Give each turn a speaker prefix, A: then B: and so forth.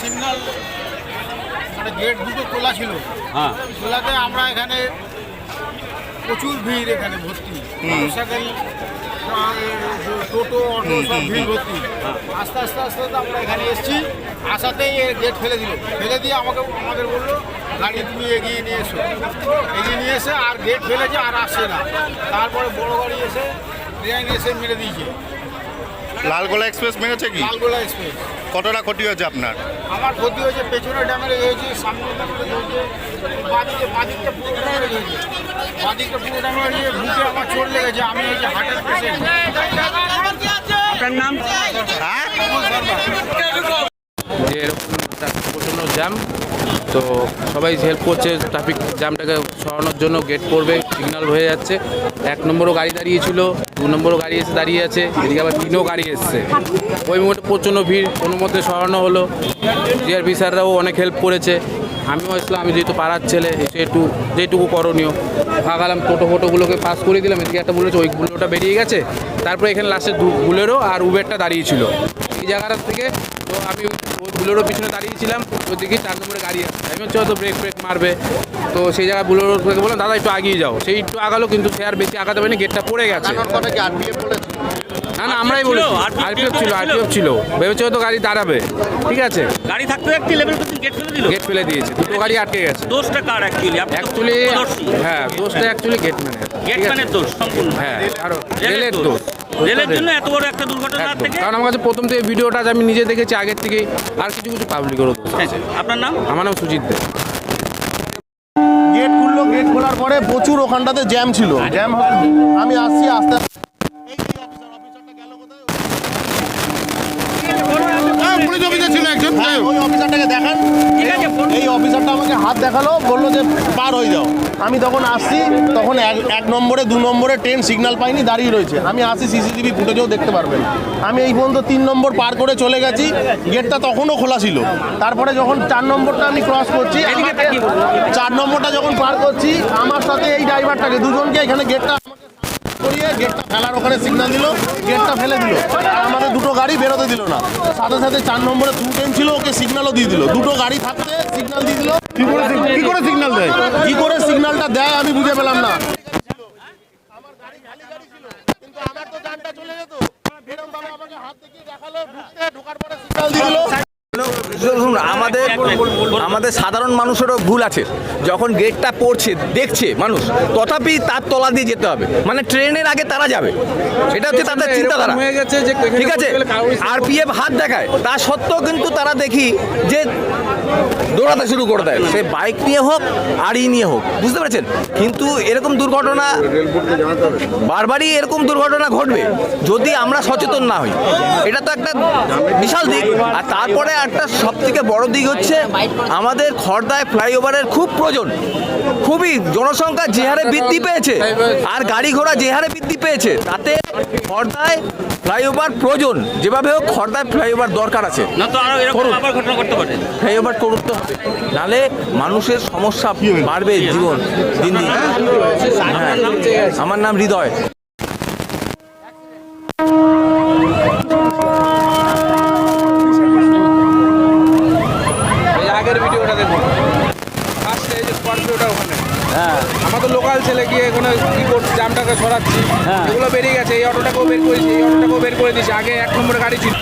A: Signal মানে gate দুটো খোলা ছিল।
B: হ্যাঁ।
A: খোলাতে আমরা এখানে প্রচুর ভিড় এখানে ভর্তি। মোটরসাইকেল টোটো অটো সব ভিড় ভর্তি। আস্তে আস্তে আস্তে আমরা এখানে এসেছি। আসাতেই এ গেট ফেলে দিল। ফেলে দিয়ে আমাকে আমাদের বলল গাড়ি তুমি এগিয়ে নিয়ে এসো। এগিয়ে নিয়ে এসে আর গেট ফেলেছে আর আসছে না। তারপরে বড় গাড়ি এসে ট্রেন এসে মেরে দিয়েছে।
C: লালগোলা এক্সপ্রেস মেরেছে কি?
A: লালগোলা এক্সপ্রেস।
C: কতটা ক্ষতি হয়েছে আপনার?
A: আমার ক্ষতি হয়েছে পেছনে ড্যামেজ হয়েছে সামনে ড্যামেজ হয়েছে বাদিকে বাদিকটা পুরো ড্যামেজ হয়েছে বাদিকটা পুরো ড্যামেজ হয়েছে বুকে আমার চোট লেগেছে আমি হচ্ছে হার্টের পেশেন্ট
B: আপনার নাম?
C: হ্যাঁ?
D: যে এরকম প্রচণ্ড জ্যাম তো সবাই হেল্প করছে ট্রাফিক জ্যামটাকে সরানোর জন্য গেট করবে সিগন্যাল হয়ে যাচ্ছে। এক নম্বরও গাড়ি দাঁড়িয়েছিল, দু নম্বরও গাড়ি এসে দাঁড়িয়ে আছে, এদিকে আবার তিনও গাড়ি এসছে। ওই মুহূর্তে প্রচণ্ড ভিড়, কোনো মধ্যে সরানো হলো। জিআরপি স্যাররাও অনেক হেল্প করেছে। আমিও আসলাম আমি যেহেতু পাড়ার ছেলে, এসে একটু যেটুকু করণীয়। ভাগালাম টোটো ফোটোগুলোকে পাস করে দিলাম, এদিকে একটা বলেছে, ওই বুলোটা বেরিয়ে গেছে। তারপরে এখানে লাস্টে দু বুলেরও আর উবেরটা দাঁড়িয়েছিল। এই জায়গাটা থেকে আমি ওই বুলেরও পিছনে দাঁড়িয়েছিলাম দেখি চার নম্বরে গাড়ি আসছে আমি হচ্ছে হয়তো ব্রেক ব্রেক মারবে। তো সেই জায়গায় বুলেরো থেকে বললাম, দাদা, একটু আগিয়ে যাও। সেই একটু আগালো, কিন্তু সে আর বেশি আগাতে পারেনি, গেটটা পড়ে গেছে।
C: কি আরপিএফ বলেছে
D: ছিল আরপিএফ ছিল। ভেবেছে হয়তো গাড়ি দাঁড়াবে। ঠিক আছে?
B: গাড়ি লেভেল গেট ফেলে দিল।
D: গেট ফেলে দিয়েছে দুটো গাড়ি আটকে গেছে।
B: দোষটা কার অ্যাকচুয়ালি
D: অ্যাকচুয়ালি হ্যাঁ দোষটা অ্যাকচুয়ালি গেটম্যানের
B: গেটম্যানের দোষ সম্পূর্ণ।
D: হ্যাঁ আরও রেলের দোষ।
B: রেলের জন্য এত বড় একটা দুর্ঘটনা থেকে
D: কারণ আমার কাছে প্রথম থেকে ভিডিওটা আমি নিজে দেখেছি আগের থেকেই আর কিছু কিছু পাবলিকেরও দোষ
B: আপনার নাম?
D: আমার নাম সুজিত দে।
C: গেট খুললো গেট খোলার পরে প্রচুর ওখানটাতে জ্যাম ছিল। জ্যাম আমি আসছি আস্তে আস্তে
A: হ্যাঁ,
C: ওই অফিসারটাকে দেখান।
B: ঠিক আছে
C: এই অফিসারটা আমাকে হাত দেখাল বলল যে পার হয়ে যাও। আমি তখন আসছি তখন এক এক নম্বরে দু নম্বরে ট্রেন সিগন্যাল পাইনি দাঁড়িয়ে রয়েছে। আমি আসি সিসিটিভি ফুটেজেও দেখতে পারবেন। আমি এই পর্যন্ত তিন নম্বর পার করে চলে গেছি গেটটা তখনও খোলা ছিল। তারপরে যখন চার নম্বরটা আমি ক্রস করছি। চার নম্বরটা যখন পার করছি আমার সাথে এই ড্রাইভারটাকে দুজনকে এখানে গেটটা করিয়ে গেটটা ফেলার ওখানে সিগন্যাল দিল গেটটা ফেলে দিল। আর আমাদের দুটো গাড়ি বেরোতে দিল না। সাথে সাথে চার নম্বরে টু টেন ছিল ওকে সিগন্যালও দিয়ে দিল। দুটো গাড়ি থাকতে সিগন্যাল দিয়ে দিল। কি করে কি করে সিগন্যাল দেয়? কি করে সিগন্যালটা দেয় আমি বুঝে পেলাম না আমার গাড়ি খালি গাড়ি ছিল কিন্তু আমার তো জানটা চলে যেত এরকম ভাবে আমাকে হাত দেখিয়ে দেখাল ঢুকতে ঢোকার পরে সিগন্যাল দিয়ে দিল
E: শুনুন আমাদের আমাদের সাধারণ মানুষেরও ভুল আছে। যখন গেটটা পড়ছে দেখছে মানুষ তথাপি তার তলা দিয়ে যেতে হবে। মানে ট্রেনের আগে তারা যাবে। এটা হচ্ছে তাদের চিন্তাধারা। ঠিক আছে?
D: আর কারোরই
E: আরপিএফ হাত দেখায়। তা সত্ত্বেও কিন্তু তারা দেখি যে দৌড়াতে শুরু করে দেয়। সে বাইক নিয়ে হোক আড়ি নিয়ে হোক বুঝতে পেরেছেন? কিন্তু এরকম দুর্ঘটনা বারবারই এরকম দুর্ঘটনা ঘটবে যদি আমরা সচেতন না হই। এটা তো একটা বিশাল দিক। আর তারপরে একটা সব থেকে বড় দিক হচ্ছে আমাদের খর্দায় ফ্লাইওভারের খুব প্রয়োজন। খুবই জনসংখ্যা যে হারে বৃদ্ধি পেয়েছে আর গাড়ি ঘোড়া যে হারে বৃদ্ধি পেয়েছে তাতে খর্দায় ফ্লাইওভার প্রয়োজন। যেভাবে হোক খর্দায় ফ্লাইওভার দরকার আছে।
B: না তো আরও এরকম আবার ঘটনা করতে পারে।
E: ফ্লাইওভার করতে হবে। নালে মানুষের সমস্যা বাড়বে জীবন দিন দিন। হ্যাঁ আমার নাম হৃদয়
D: এই আগের ভিডিওটা দেখুন ফার্স্টে এই যে স্করপিওটা ওখানে হ্যাঁ। আমাদের লোকাল ছেলে গিয়ে এখানে কি করছে জামটাকে সরাচ্ছি এগুলো বেরিয়ে গেছে এই অটোটাকেও বের করেছি এই অটোটাকেও বের করে দিয়েছি আগে এক নম্বরে গাড়ি ছিল।